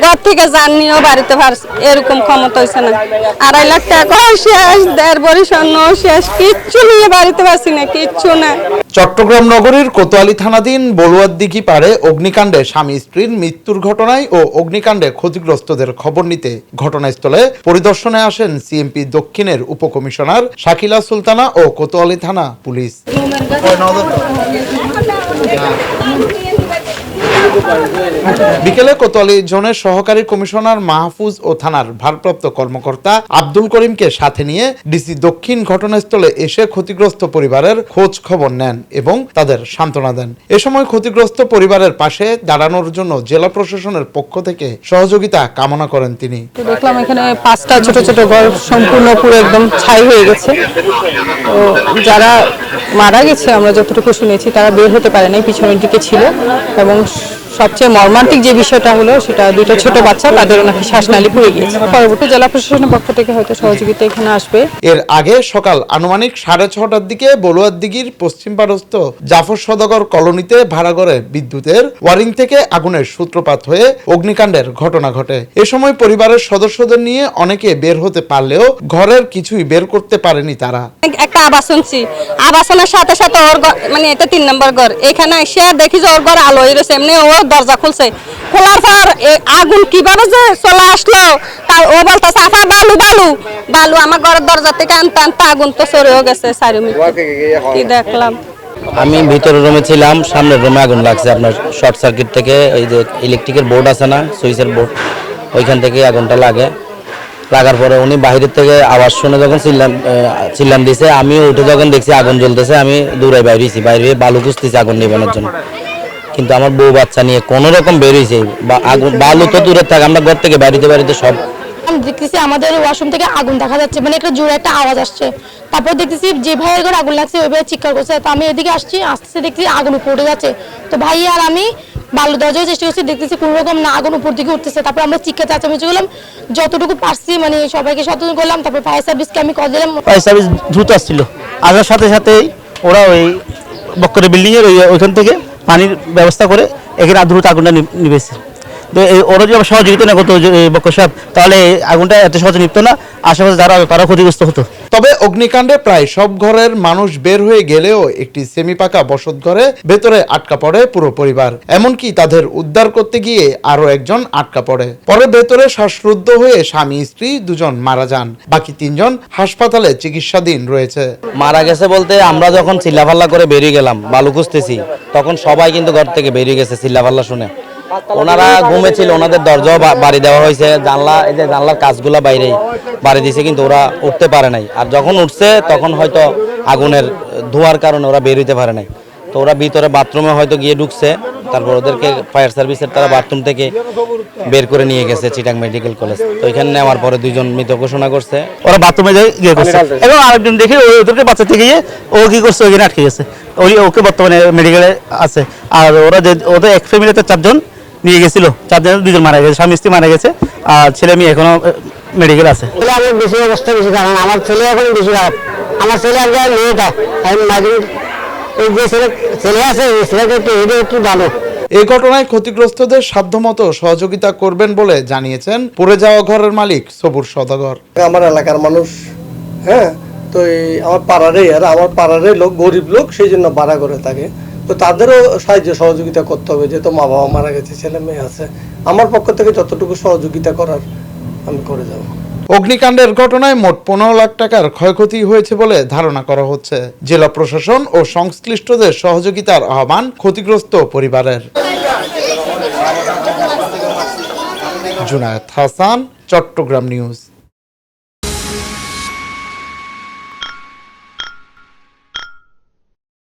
ঘর থেকে যান নিয়েও বাড়িতে এরকম ক্ষমতা হয়েছে না। আড়াই লাখ টাকা শেষ দেড় বড়ি স্বর্ণ শেষ কিচ্ছু নিয়ে বাড়িতে পারছি না কিচ্ছু না। চট্টগ্রাম নগরীর কোতোয়ালি থানাধীন বলুয়ার দিঘি পাড়ে অগ্নিকাণ্ডে স্বামী স্ত্রীর মৃত্যুর ঘটনায় ও অগ্নিকাণ্ডে ক্ষতিগ্রস্তদের খবর নিতে ঘটনাস্থলে পরিদর্শনে আসেন সিএমপি দক্ষিণের উপকমিশনার শাকিলা সুলতানা ও কোতোয়ালি থানা পুলিশ। বিকেলে কোতোয়ালি জোনের সহকারী কমিশনার মাহফুজ ও থানার ভারপ্রাপ্ত কর্মকর্তা আব্দুল করিমকে সাথে নিয়ে ডিসি দক্ষিণ ঘটনাস্থলে এসে ক্ষতিগ্রস্ত পরিবারের খোঁজ খবর নেন এবং তাদের সান্ত্বনা দেন। এ সময় ক্ষতিগ্রস্ত পরিবারের পাশে দাঁড়ানোর জন্য জেলা প্রশাসনের পক্ষ থেকে সহযোগিতা কামনা করেন তিনি। দেখলাম এখানে পাঁচটা ছোট ছোট ঘর সম্পূর্ণ পুরো একদম ছাই হয়ে গেছে। তো যারা মারা গেছে, আমরা যতটুকু শুনেছি, তারা বের হতে পারে নাই পিছনের দিকে ছিল এবং সবচেয়ে মর্মান্তিক যে বিষয়টা হলো সেটা দুটো ছোট বাচ্চা তাদের নাকি শ্বাসনালী পড়ে গিয়েছে। পরবর্তী জেলা প্রশাসনের পক্ষ থেকে হয়তো সহযোগিতা এখানে আসবে। এর আগে সকাল আনুমানিক সাড়ে ছটার দিকে বলুয়ার দিঘির পশ্চিম পারস্থ জাফর সদাগর কলোনিতে ভাড়া ঘরে বিদ্যুতের ওয়ারিং থেকে আগুনের সূত্রপাত হয়ে অগ্নিকাণ্ডের ঘটনা ঘটে। এ সময় পরিবারের সদস্যদের নিয়ে অনেকে বের হতে পারলেও ঘরের কিছুই বের করতে পারেনি তারা। একটা আবাসন ছি আবাসনের সাথে সাথে ওর ঘর- মানে এটা তিন নম্বর ঘর। এখানে এসে দেখি যে ওর ঘর আলো হয়ে রয়েছে এমনি ও দরজা খুলছে। খোলার পর আগুন কীভাবে যে চলে আসলো তা ও বলতেছে আপা বালু বালু। বালু আমার ঘরের দরজা থেকে আনতে আনতে আগুন তো সরেও গেছে সারি কি দেখলাম। আমি ভিতরের রুমে ছিলাম সামনের রুমে আগুন লাগছে আপনার শর্ট সার্কিট থেকে এই যে ইলেকট্রিকের বোর্ড আছে না সুইচের বোর্ড ওইখান থেকে আগুনটা লাগে। লাগার পরে উনি বাইরের থেকে আওয়াজ শুনে যখন চিল্লাম চিল্লাম দিছে, আমিও উঠে যখন দেখছি আগুন জ্বলতেছে, আমি দূরে বাইরেছি বাইরে বালু খুঁজতেছি আগুন নিবানোর জন্য। কিন্তু আমার বউ বাচ্চা নিয়ে কোনো রকম বেরিয়েছে আগুন, বালু তো দূরে থাকে, আমরা ঘর থেকে বাড়িতে বাড়িতে সব আমি দেখতেছি আমাদের ওয়াশরুম থেকে আগুন দেখা যাচ্ছে মানে একটা জোরে একটা আওয়াজ আসছে। তারপর দেখতেছি যে ভাইয়ের ঘরে আগুন লাগছে, ওই ভাই চিৎকার করছে, তো আমি এদিকে আসছি আস্তে আস্তে দেখছি আগুন পড়ে যাচ্ছে। তো ভাই আর আমি বালু দরজায় চেষ্টা করছি, দেখতেছি কোনো রকম না আগুন উপর দিকে উঠতেছে। তারপর আমরা চিকা চাচামেচি করলাম যতটুকু পারছি মানে সবাইকে সচেতন করলাম, তারপর ফায়ার সার্ভিসকে আমি কল দিলাম। ফায়ার সার্ভিস দ্রুত আসছিল। আসার সাথে সাথেই ওরা ওই বক্করে বিল্ডিংয়ের ওই ওইখান থেকে পানির ব্যবস্থা করে এখানে দ্রুত আগুনটা নিভেছে। তো ওরা যদি সহযোগিতা না করতো সাহেব তাহলে আগুনটা এত সহজে না। আশেপাশে যারা তারা ক্ষতিগ্রস্ত হতো। তবে অগ্নিকাণ্ডে প্রায় সব ঘরের মানুষ বের হয়ে গেলেও একটি সেমি পাকা বসত ঘরে ভেতরে আটকা পড়ে পুরো পরিবার। এমনকি তাদের উদ্ধার করতে গিয়ে আরও একজন আটকা পড়ে। পরে ভেতরে শ্বাসরুদ্ধ হয়ে স্বামী স্ত্রী দুজন মারা যান। বাকি তিনজন হাসপাতালে চিকিৎসাধীন রয়েছে। মারা গেছে বলতে আমরা যখন চিল্লাফাল্লা করে বেরিয়ে গেলাম বালু খুঁজতেছি তখন সবাই কিন্তু ঘর থেকে বেরিয়ে গেছে চিল্লাফাল্লা শুনে। ওনারা ঘুমেছিল ওনাদের দরজাও বাড়ি দেওয়া হয়েছে জানলা এই যে জানলার কাজগুলো বাইরে বাড়ি দিছে কিন্তু ওরা উঠতে পারে নাই। আর যখন উঠছে তখন হয়তো আগুনের ধোঁয়ার কারণে ওরা বের হইতে পারে নাই। তো ওরা ভিতরে বাথরুমে হয়তো গিয়ে ঢুকছে তারপর ওদেরকে ফায়ার সার্ভিসের তারা বাথরুম থেকে বের করে নিয়ে গেছে চিটাং মেডিকেল কলেজ তো এখানে নেওয়ার পরে দুইজন মৃত ঘোষণা করছে। ওরা বাথরুমে যাই গিয়ে করছে। এবং আরেকজন দেখে ওদেরকে বাচ্চা থেকে গিয়ে ও কি করছে ওইখানে আটকে গেছে। ওই ওকে বর্তমানে মেডিকেলে আছে। আর ওরা যে ওদের এক ফ্যামিলিতে চারজন নিয়ে গেছিল। চারজন দুজন মারা গেছে স্বামী স্ত্রী মারা গেছে আর ছেলে মেয়ে এখনও মেডিকেল আছে। ছেলে আমার বেশি অবস্থা বেশি কারণ আমার ছেলে এখন বেশি খারাপ। আমার ছেলে আর মেয়েটা আমি মাঝে এই যে ছেলে ছেলে আছে এই ছেলেটা একটু এটা একটু ভালো এই ঘটনায় ক্ষতিগ্রস্তদের সাধ্যমতো সহযোগিতা করবেন বলে জানিয়েছেন পড়ে যাওয়া ঘরের মালিক সবুর সদাগর। আমার এলাকার মানুষ হ্যাঁ তো এই আমার পাড়ারে আর আমার পাড়ারে লোক গরিব লোক সেই জন্য ভাড়া করে থাকে। তো তাদেরও সাহায্য, সহযোগিতা করতে হবে, যেহেতু মা বাবা মারা গেছে, ছেলে মেয়ে আছে। আমার পক্ষ থেকে যতটুকু সহযোগিতা করার আমি করে যাব। অগ্নিকাণ্ডের ঘটনায় মোট পনেরো লাখ টাকার ক্ষয়ক্ষতি হয়েছে বলে ধারণা করা হচ্ছে। জেলা প্রশাসন ও সংশ্লিষ্টদের সহযোগিতার আহ্বান ক্ষতিগ্রস্ত পরিবারের। জুনায়েদ হাসান, চট্টগ্রাম নিউজ।